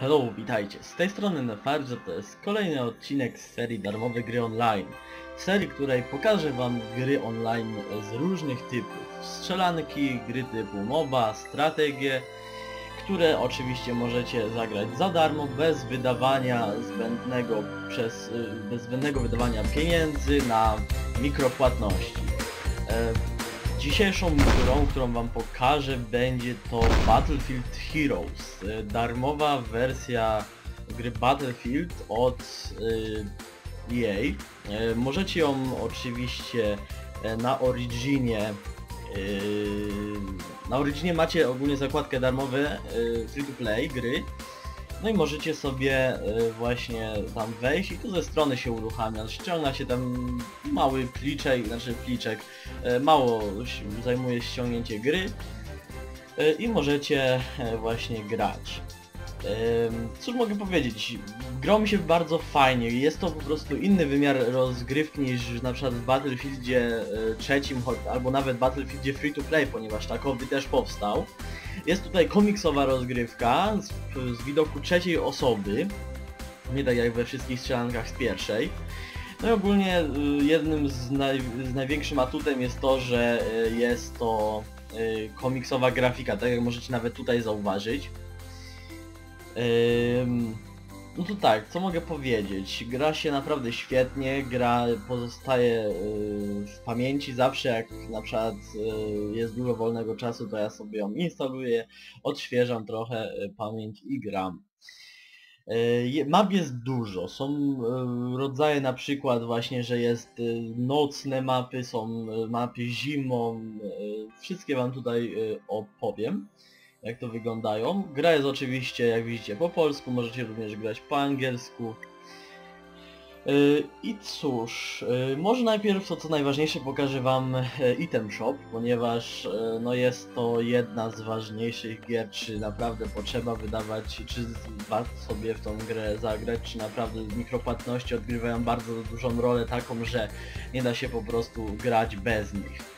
Hello, witajcie. Z tej strony Nefarge, to jest kolejny odcinek z serii Darmowe Gry Online. Serii, której pokażę wam gry online z różnych typów. Strzelanki, gry typu MOBA, strategie, które oczywiście możecie zagrać za darmo, bez wydawania zbędnego, przez, y, bez zbędnego wydawania pieniędzy na mikropłatności. E, Dzisiejszą grą, którą wam pokażę będzie to Battlefield Heroes. E, Darmowa wersja gry Battlefield od y, EA. E, Możecie ją oczywiście e, na Originie na Originie macie ogólnie zakładkę darmowe free to play gry. No i możecie sobie y, właśnie tam wejść i tu ze strony się uruchamia. Ściąga się tam mały pliczek, znaczy pliczek, e, mało zajmuje ściągnięcie gry e, i możecie e, właśnie grać. Cóż mogę powiedzieć, grą mi się bardzo fajnie, jest to po prostu inny wymiar rozgrywki niż na przykład w Battlefieldzie e, trzecim, albo nawet Battlefieldzie Free to Play, ponieważ takowy też powstał. Jest tutaj komiksowa rozgrywka z, z widoku trzeciej osoby, nie tak jak we wszystkich strzelankach z pierwszej. No i ogólnie y, jednym z, naj, z największym atutem jest to, że y, jest to y, komiksowa grafika, tak jak możecie nawet tutaj zauważyć. No to tak, co mogę powiedzieć? Gra się naprawdę świetnie, gra pozostaje y, w pamięci zawsze jak na przykład y, jest dużo wolnego czasu, to ja sobie ją instaluję, odświeżam trochę y, pamięć i gram. Map jest dużo, są rodzaje na przykład właśnie, że jest nocne mapy, są mapy zimą, wszystkie wam tutaj opowiem jak to wyglądają. Gra jest oczywiście, jak widzicie, po polsku, możecie również grać po angielsku. Yy, I cóż, yy, może najpierw to co najważniejsze pokażę wam e, item shop, ponieważ no jest to jedna z ważniejszych gier, czy naprawdę potrzeba wydawać, czy warto sobie w tą grę zagrać, czy naprawdę mikropłatności odgrywają bardzo dużą rolę taką, że nie da się po prostu grać bez nich.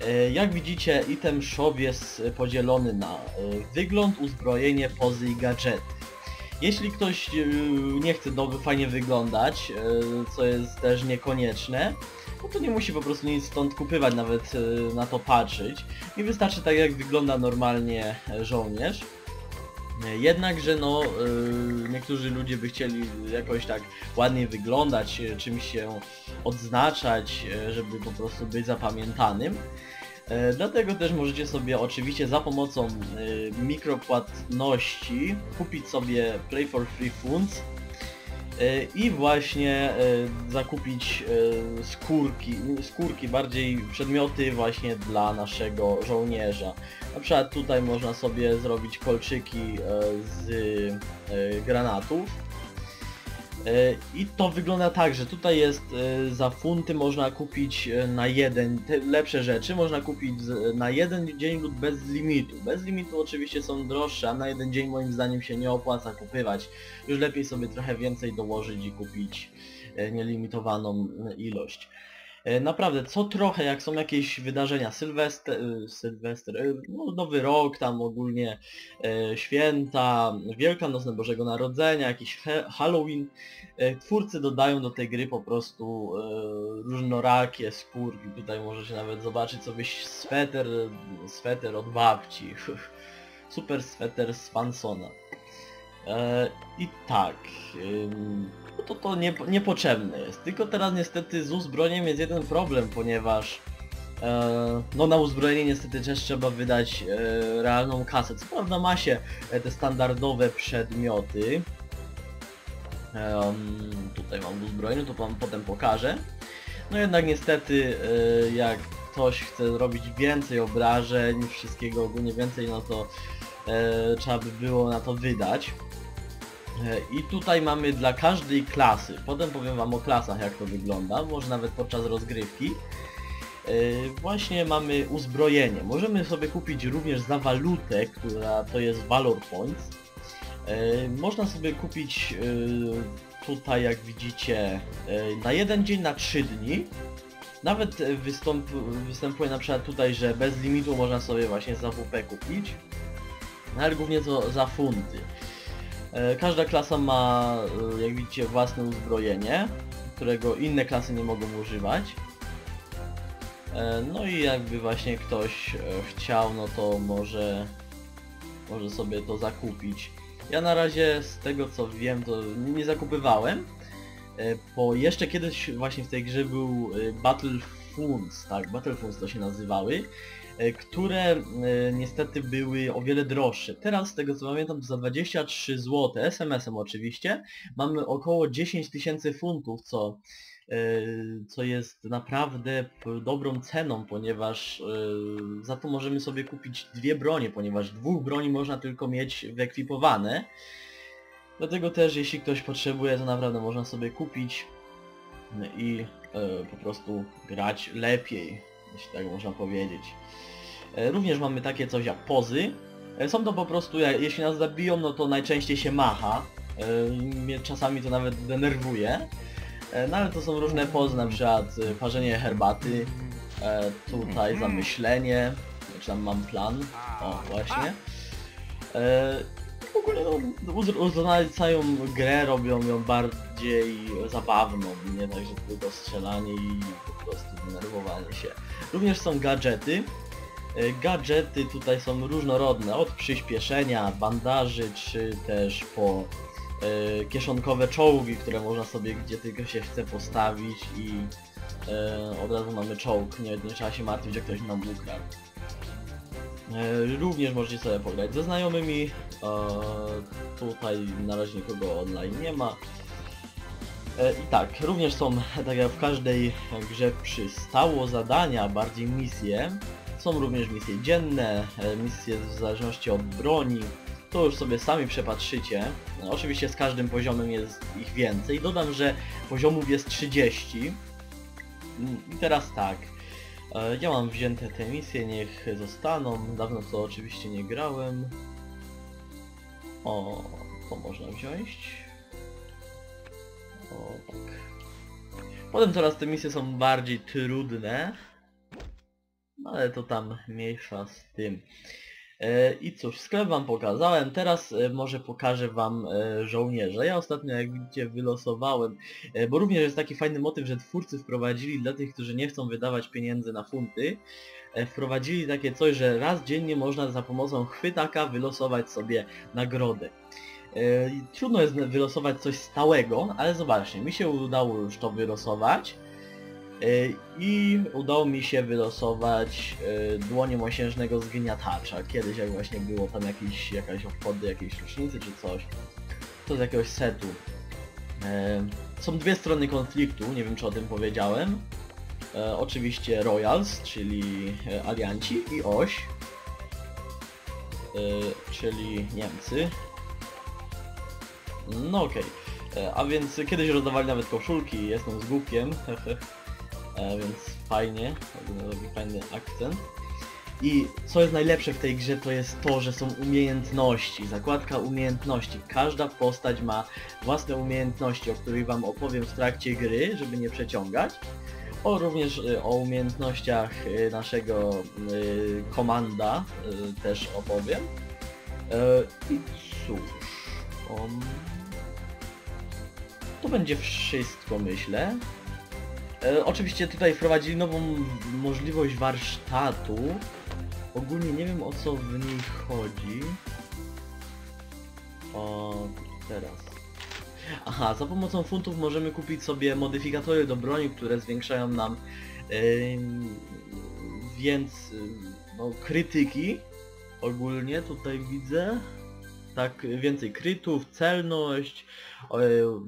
E, Jak widzicie, item shop jest e, podzielony na e, wygląd, uzbrojenie, pozy i gadżety. Jeśli ktoś nie chce dobrze, fajnie wyglądać, co jest też niekonieczne, no to nie musi po prostu nic stąd kupywać, nawet na to patrzeć. I wystarczy tak jak wygląda normalnie żołnierz. Jednakże no, e, niektórzy ludzie by chcieli jakoś tak ładnie wyglądać, e, czymś się odznaczać, e, żeby po prostu być zapamiętanym. Dlatego też możecie sobie oczywiście za pomocą mikropłatności kupić sobie Play for Free Funds i właśnie e, zakupić e, skórki, skórki, bardziej przedmioty właśnie dla naszego żołnierza. Na przykład tutaj można sobie zrobić kolczyki e, z e, granatów. E, I to wygląda tak, że tutaj jest e, za funty można kupić e, na jeden, te lepsze rzeczy można kupić na jeden dzień lub bez limitu. Bez limitu oczywiście są droższe, a na jeden dzień moim zdaniem się nie opłaca kupywać. Już lepiej sobie trochę więcej dołożyć i kupić nielimitowaną ilość. E, Naprawdę, co trochę, jak są jakieś wydarzenia, Sylwester, e, Sylwester, e, no, Nowy Rok, tam ogólnie święta, Wielkanocne Bożego Narodzenia, jakiś Halloween, twórcy dodają do tej gry po prostu różnorakie skórki. Tutaj możecie nawet zobaczyć sobie sweter, sweter od babci. Super sweter z I tak, no to to nie, niepotrzebne jest. Tylko teraz niestety z uzbrojeniem jest jeden problem, ponieważ e, no na uzbrojenie niestety też trzeba wydać e, realną kasę. Co prawda ma się e, te standardowe przedmioty. Em, tutaj mam w uzbrojeniu, to wam potem pokażę. No jednak niestety e, jak ktoś chce zrobić więcej obrażeń, wszystkiego ogólnie więcej, no to e, trzeba by było na to wydać. E, I tutaj mamy dla każdej klasy, potem powiem wam o klasach jak to wygląda, może nawet podczas rozgrywki. E, Właśnie mamy uzbrojenie. Możemy sobie kupić również za walutę, która to jest Valor Points. E, Można sobie kupić tutaj jak widzicie na jeden dzień, na 3 dni. Nawet występuje na przykład tutaj, że bez limitu można sobie właśnie za WP kupić. No ale głównie to za funty. E, Każda klasa ma, e, jak widzicie, własne uzbrojenie, którego inne klasy nie mogą używać. E, No i jakby właśnie ktoś chciał, no to może, może sobie to zakupić. Ja na razie z tego co wiem, to nie zakupywałem, bo jeszcze kiedyś właśnie w tej grze był Battle Funds, tak, Battle Funds to się nazywały, które e, niestety były o wiele droższe. Teraz z tego co pamiętam za 23 zł, SMS-em oczywiście, mamy około 10 tysięcy funtów, co, e, co jest naprawdę dobrą ceną, ponieważ e, za to możemy sobie kupić dwie bronie, ponieważ dwóch broni można tylko mieć wyekwipowane. Dlatego też jeśli ktoś potrzebuje, to naprawdę można sobie kupić i e, po prostu grać lepiej, jeśli tak można powiedzieć. E, Również mamy takie coś jak pozy. E, Są to po prostu, jak- jeśli nas zabiją, no to najczęściej się macha. E, Mnie czasami to nawet denerwuje. No ale to są różne pozy, na przykład parzenie herbaty, tutaj zamyślenie, czy tam mam plan, o właśnie. W ogóle no, uz- uznacają grę, robią ją bardziej zabawną, nie tak, że tylko strzelanie i denerwowanie się. Również są gadżety. E, Gadżety tutaj są różnorodne, od przyspieszenia, bandaży, czy też po e, kieszonkowe czołgi, które można sobie gdzie tylko się chce postawić i e, od razu mamy czołg, nie, nie trzeba się martwić, że ktoś nam ukradł. E, również możecie sobie pograć ze znajomymi, e, tutaj na razie nikogo online nie ma. E, I tak, również są, tak jak w każdej grze przystało zadania, bardziej misje. Są również misje dzienne, e, misje w zależności od broni. To już sobie sami przepatrzycie. No, oczywiście z każdym poziomem jest ich więcej. Dodam, że poziomów jest 30. Mm, I teraz tak. E, Ja mam wzięte te misje, niech zostaną. Dawno to oczywiście nie grałem. O, to można wziąć. O, tak. Potem teraz te misje są bardziej trudne. Ale to tam mniejsza z tym. E, I cóż, sklep wam pokazałem, teraz e, może pokażę wam e, żołnierza. Ja ostatnio jak widzicie wylosowałem, bo również jest taki fajny motyw, że twórcy wprowadzili dla tych, którzy nie chcą wydawać pieniędzy na funty, wprowadzili takie coś, że raz dziennie można za pomocą chwytaka wylosować sobie nagrodę. E, Trudno jest wylosować coś stałego, ale zobaczcie, mi się udało już to wylosować. E, I udało mi się wylosować e, dłonie mosiężnego zgniatacza. Kiedyś jak właśnie było tam jakieś, jakaś obchody jakiejś rocznicy czy coś. To z jakiegoś setu. Są dwie strony konfliktu, nie wiem czy o tym powiedziałem. Oczywiście Royals, czyli alianci i oś, czyli Niemcy. No okej. E, A więc kiedyś rozdawali nawet koszulki, jestem z głupkiem, hehe. E, więc fajnie, taki fajny akcent. I co jest najlepsze w tej grze to jest to, że są umiejętności, zakładka umiejętności. Każda postać ma własne umiejętności, o których wam opowiem w trakcie gry, żeby nie przeciągać. O również y, o umiejętnościach y, naszego y, komanda y, też opowiem. E, I cóż, um, to będzie wszystko myślę. E, oczywiście tutaj wprowadzili nową możliwość warsztatu. Ogólnie nie wiem o co w niej chodzi. O, teraz. Aha, za pomocą funtów możemy kupić sobie modyfikatory do broni, które zwiększają nam ym, więc ym, no, krytyki. Ogólnie tutaj widzę. Tak, więcej krytów, celność, e,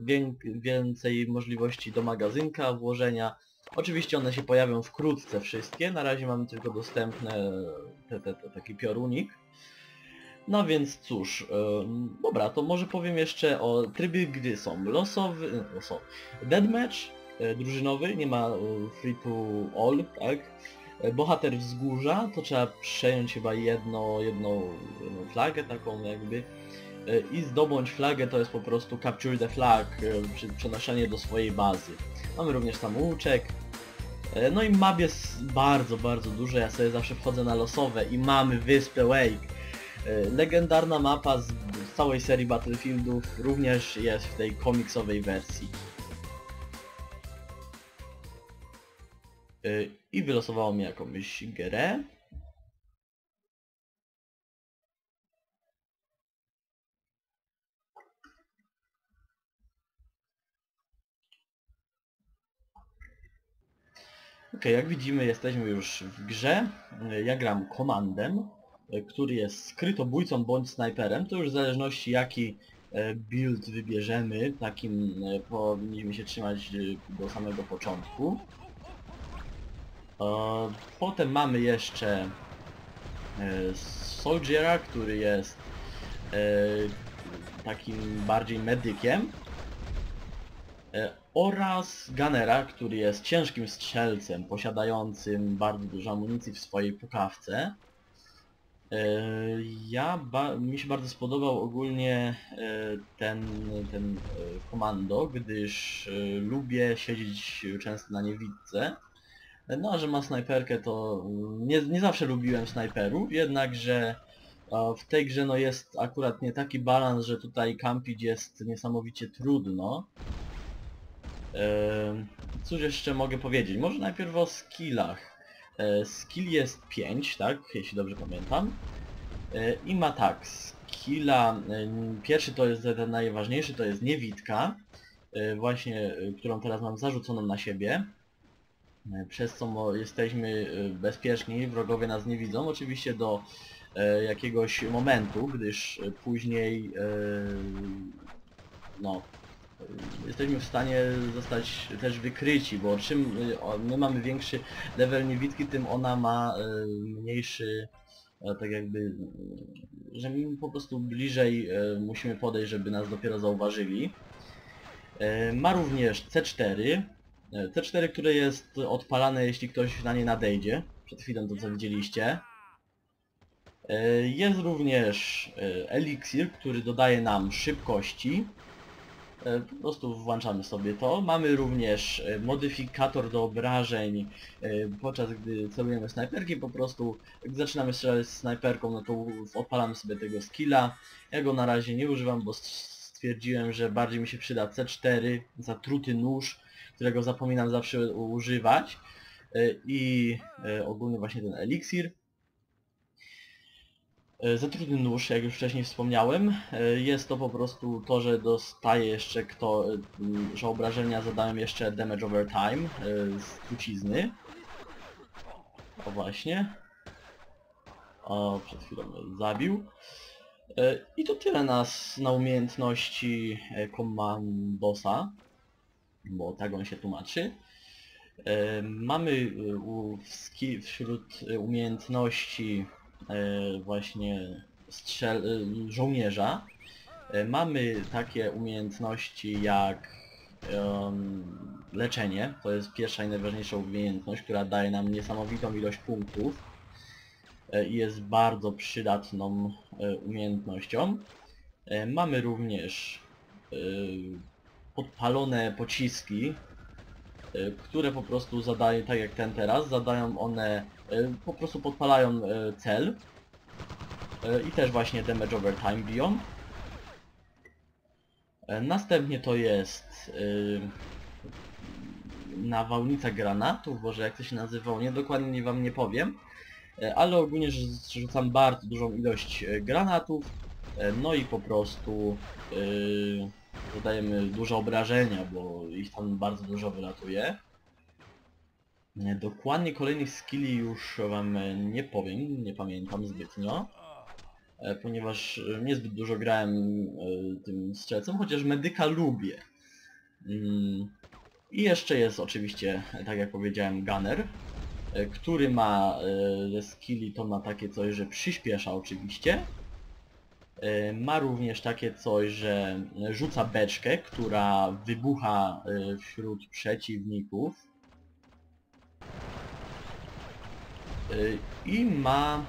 wię- więcej możliwości do magazynka włożenia. Oczywiście one się pojawią wkrótce wszystkie, na razie mamy tylko dostępne te, te, te, taki piorunik. No więc cóż, em, dobra, to może powiem jeszcze o trybie gry są losowy, e, losowy, deathmatch, e, drużynowy, nie ma free to all, tak? E, Bohater wzgórza, to trzeba przejąć chyba jedno, jedną, jedną flagę taką jakby e, i zdobądź flagę to jest po prostu capture the flag, e, czyli przenoszenie do swojej bazy. Mamy również samouczek. E, No i map jest bardzo, bardzo dużo, ja sobie zawsze wchodzę na losowe i mamy wyspę Wake. E, Legendarna mapa z całej serii Battlefieldów również jest w tej komiksowej wersji. I wylosowało mi jakąś grę. Ok, jak widzimy jesteśmy już w grze. Ja gram komandem, który jest skrytobójcą bądź snajperem. To już w zależności jaki e, build wybierzemy, takim e, powinniśmy się trzymać e, do samego początku. E, Potem mamy jeszcze e, Soldiera, który jest e, takim bardziej medykiem. Oraz Gunnera, który jest ciężkim strzelcem, posiadającym bardzo dużo amunicji w swojej pukawce. Ja, mi się bardzo spodobał ogólnie ten, ten komando, gdyż lubię siedzieć często na niewidce. No a że ma snajperkę to mm, nie, nie zawsze lubiłem snajperów, jednakże w tej grze no jest akurat nie taki balans, że tutaj kampić jest niesamowicie trudno. Cóż jeszcze mogę powiedzieć? Może najpierw o skillach. E, Skill jest 5, tak? Jeśli dobrze pamiętam. E, I ma tak, skilla, pierwszy to jest ten najważniejszy, to jest niewidka, e, właśnie, którą teraz mam zarzuconą na siebie, przez co jesteśmy e, bezpieczni, wrogowie nas nie widzą, oczywiście do e, jakiegoś momentu, gdyż e, później, e, no, jesteśmy w stanie zostać też wykryci, bo czym my mamy większy level niewidki, tym ona ma mniejszy, e, tak jakby, że my po prostu bliżej musimy podejść, żeby nas dopiero zauważyli. E, Ma również C4, e, C4, które jest odpalane, jeśli ktoś na nie nadejdzie. Przed chwilą to co widzieliście. E, Jest również e, eliksir, który dodaje nam szybkości. E, Po prostu włączamy sobie to. Mamy również e, modyfikator do obrażeń, e, podczas gdy celujemy snajperki, po prostu jak zaczynamy strzelać snajperką, no to odpalamy sobie tego skilla. Ja go na razie nie używam, bo st- stwierdziłem, że bardziej mi się przyda C4, zatruty nóż, którego zapominam zawsze używać. E, I e, ogólnie właśnie ten eliksir. E, Zatruty nóż, jak już wcześniej wspomniałem, jest to po prostu to, że dostaje jeszcze kto, e, m, że obrażenia zadają jeszcze damage over time z trucizny. O właśnie. O, przed chwilą zabił. I to tyle nas na umiejętności komandosa, bo tak on się tłumaczy. E, Mamy e, wśród e, umiejętności właśnie strzel żołnierza. Mamy takie umiejętności jak em, leczenie, to jest pierwsza i najważniejsza umiejętność, która daje nam niesamowitą ilość punktów i jest bardzo przydatną umiejętnością. Mamy również podpalone pociski, e, które po prostu zadają, tak jak ten teraz, zadają one, e, po prostu podpalają e, cel i też właśnie damage over time biją. E, Następnie to jest nawałnica granatów, boże jak to się nazywało, nie dokładnie wam nie powiem, E, ale ogólnie rz- rzucam bardzo dużą ilość e, granatów, no i po prostu e, dodajemy duże obrażenia, bo ich tam bardzo dużo wylatuje. E, Dokładnie kolejnych skilli już wam e, nie powiem, nie pamiętam zbytnio. E, Ponieważ niezbyt dużo grałem tym strzelcem, chociaż medyka lubię. Mm, I jeszcze jest oczywiście, tak jak powiedziałem, gunner, który ma skilli to ma takie coś, że przyspiesza oczywiście. E, Ma również takie coś, że rzuca beczkę, która wybucha e, wśród przeciwników. E, I ma...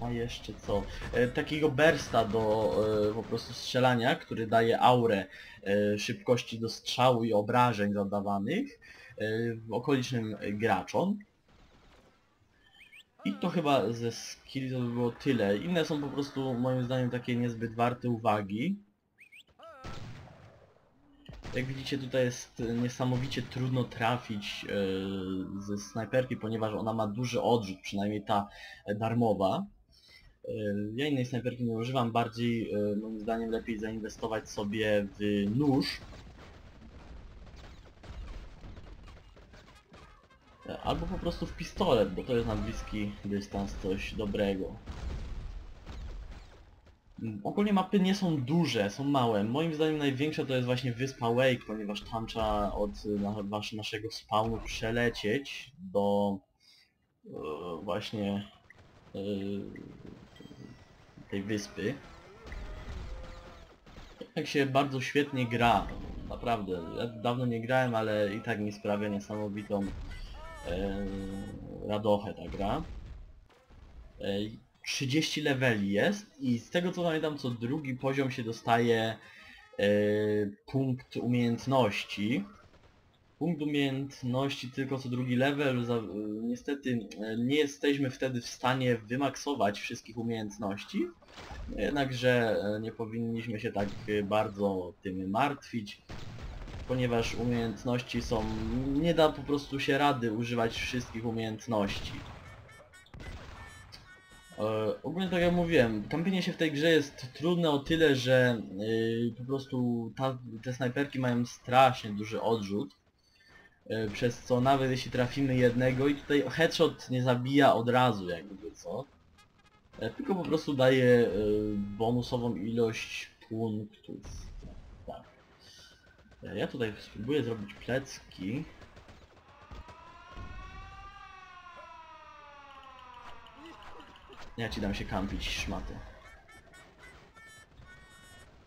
Ma jeszcze co? Takiego bursta do po prostu strzelania, który daje aurę szybkości do strzału i obrażeń zadawanych okolicznym graczom. I to chyba ze skilli to by było tyle. Inne są po prostu moim zdaniem takie niezbyt warte uwagi. Jak widzicie tutaj jest niesamowicie trudno trafić e, ze snajperki, ponieważ ona ma duży odrzut, przynajmniej ta darmowa. E, Ja innej snajperki nie używam, bardziej e, moim zdaniem lepiej zainwestować sobie w nóż. Albo po prostu w pistolet, bo to jest na bliski dystans coś dobrego. Mm, Ogólnie mapy nie są duże, są małe. Moim zdaniem największa to jest właśnie wyspa Wake, ponieważ tam trzeba od y, na, naszego spawnu przelecieć do e, właśnie e, tej wyspy. Jak się bardzo świetnie gra, naprawdę. Ja dawno nie grałem, ale i tak mi sprawia niesamowitą e, radochę ta gra. E, 30 leveli jest i z tego co pamiętam co drugi poziom się dostaje e, punkt umiejętności. Punkt umiejętności tylko co drugi level, e, niestety e, nie jesteśmy wtedy w stanie wymaksować wszystkich umiejętności. Jednakże e, nie powinniśmy się tak bardzo tym martwić, ponieważ umiejętności są... nie da po prostu się rady używać wszystkich umiejętności. E, ogólnie tak jak mówiłem, kampienie się w tej grze jest trudne o tyle, że y, po prostu ta, te snajperki mają strasznie duży odrzut. y, przez co nawet jeśli trafimy jednego i tutaj headshot nie zabija od razu jakby co. e, tylko po prostu daje y, bonusową ilość punktów. Ja tutaj spróbuję zrobić plecki. Ja ci dam się kampić, szmaty.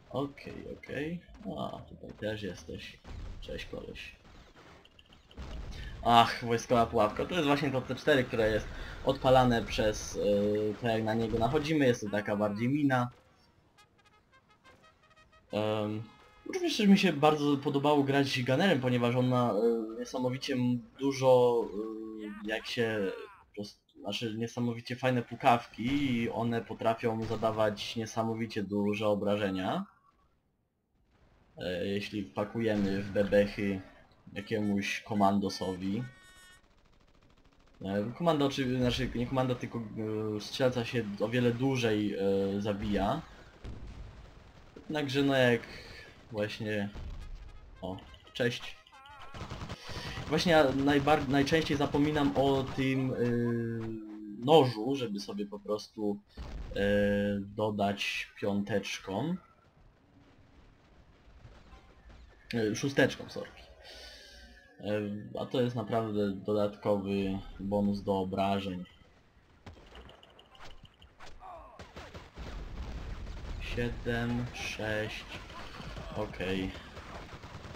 Okej, okej. A, tutaj też jesteś. Cześć koleś. Ach, wojskowa pułapka. To jest właśnie to C4, które jest odpalane przez yy, to jak na niego nachodzimy. Jest to taka bardziej mina. Um, również mi się bardzo podobało grać gunnerem, ponieważ on ma y, niesamowicie dużo, y, jak się po prostu, znaczy niesamowicie fajne pukawki i one potrafią zadawać niesamowicie duże obrażenia. E, jeśli wpakujemy w bebechy jakiemuś komandosowi. E, Komanda oczywiście, znaczy nie komanda, tylko e, strzelca się o wiele dłużej e, zabija. Jednakże no jak właśnie... O, cześć. Właśnie ja najczęściej zapominam o tym yy, nożu, żeby sobie po prostu yy, dodać piąteczką. Yy, szósteczką, sorry. A to jest naprawdę dodatkowy bonus do obrażeń. 7, 6, okej.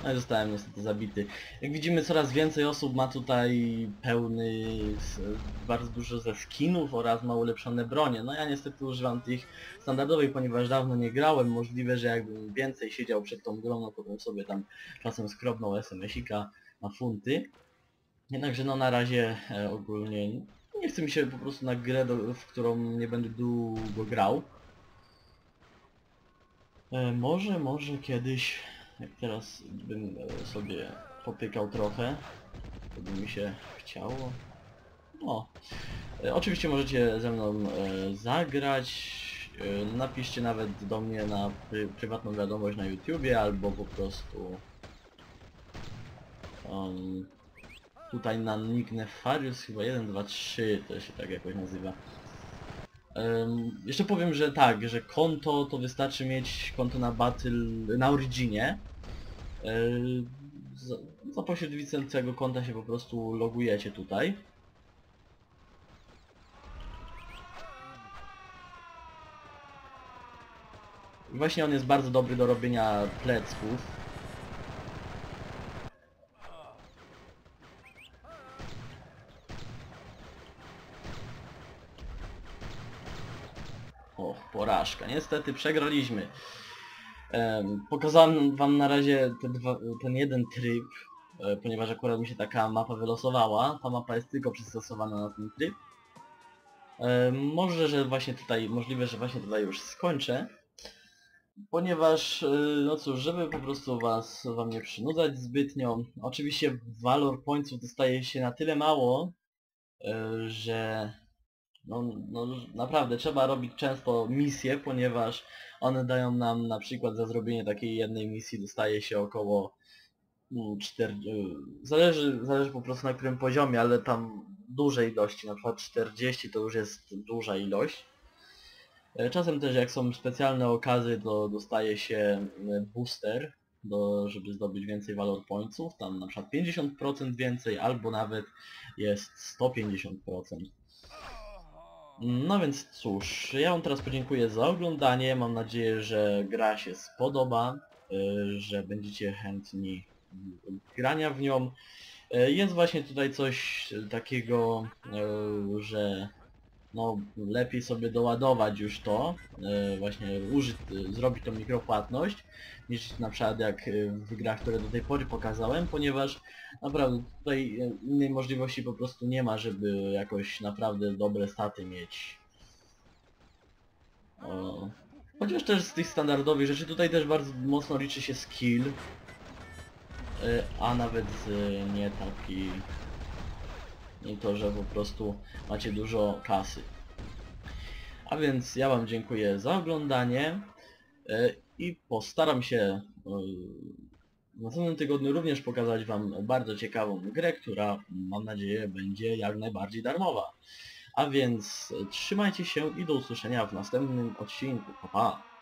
No i zostałem niestety zabity. Jak widzimy coraz więcej osób ma tutaj pełny, bardzo dużo ze skinów oraz ma ulepszone bronie. No ja niestety używam tych standardowych, ponieważ dawno nie grałem. Możliwe, że jakbym więcej siedział przed tą grą, no to bym sobie tam czasem skrobnął SMS-ika na funty. Jednakże no na razie e, ogólnie nie chce mi się po prostu na grę, do, w którą nie będę długo grał. E, może, może kiedyś, jak teraz bym e, sobie popykał trochę, to by mi się chciało. No. E, oczywiście możecie ze mną zagrać. Napiszcie nawet do mnie na pry, prywatną wiadomość na YouTubie albo po prostu um, tutaj na nick Nefarius chyba 1, 2, 3 to się tak jakoś nazywa. Jeszcze powiem, że tak, że konto to wystarczy mieć konto na Battle, na Originie. Za, za pośrednictwem tego konta się po prostu logujecie tutaj. Właśnie on jest bardzo dobry do robienia plecków. Porażka. Niestety przegraliśmy. Em, pokazałem wam na razie te dwa, ten jeden tryb, e, ponieważ akurat mi się taka mapa wylosowała. Ta mapa jest tylko przystosowana na ten tryb. Może, że właśnie tutaj, możliwe, że właśnie tutaj już skończę, ponieważ, e, no cóż, żeby po prostu was, wam nie przynudzać zbytnio, oczywiście Valor Pointsów dostaje się na tyle mało, e, że no, no naprawdę trzeba robić często misje, ponieważ one dają nam na przykład za zrobienie takiej jednej misji dostaje się około mm, 4, zależy, zależy po prostu na którym poziomie, ale tam duże ilości, na przykład 40 to już jest duża ilość. E, Czasem też jak są specjalne okazy, to dostaje się e, booster, do, żeby zdobyć więcej valor pointsów, tam na przykład 50% więcej, albo nawet jest 150%. No więc cóż, ja wam teraz podziękuję za oglądanie, mam nadzieję, że gra się spodoba, y, że będziecie chętni grania w nią. Y, Jest właśnie tutaj coś takiego, y, że no lepiej sobie doładować już to, właśnie użyć, zrobić tą mikropłatność, niż na przykład jak w grach, które do tej pory pokazałem, ponieważ naprawdę tutaj e, innej możliwości po prostu nie ma, żeby jakoś naprawdę dobre staty mieć. O. Chociaż też z tych standardowych rzeczy tutaj też bardzo mocno liczy się skill, e, a nawet e, nie taki i to, że po prostu macie dużo kasy. A więc ja wam dziękuję za oglądanie e, i postaram się e, w następnym tygodniu również pokazać Wam bardzo ciekawą grę, która mam nadzieję będzie jak najbardziej darmowa. A więc trzymajcie się i do usłyszenia w następnym odcinku. Pa, pa.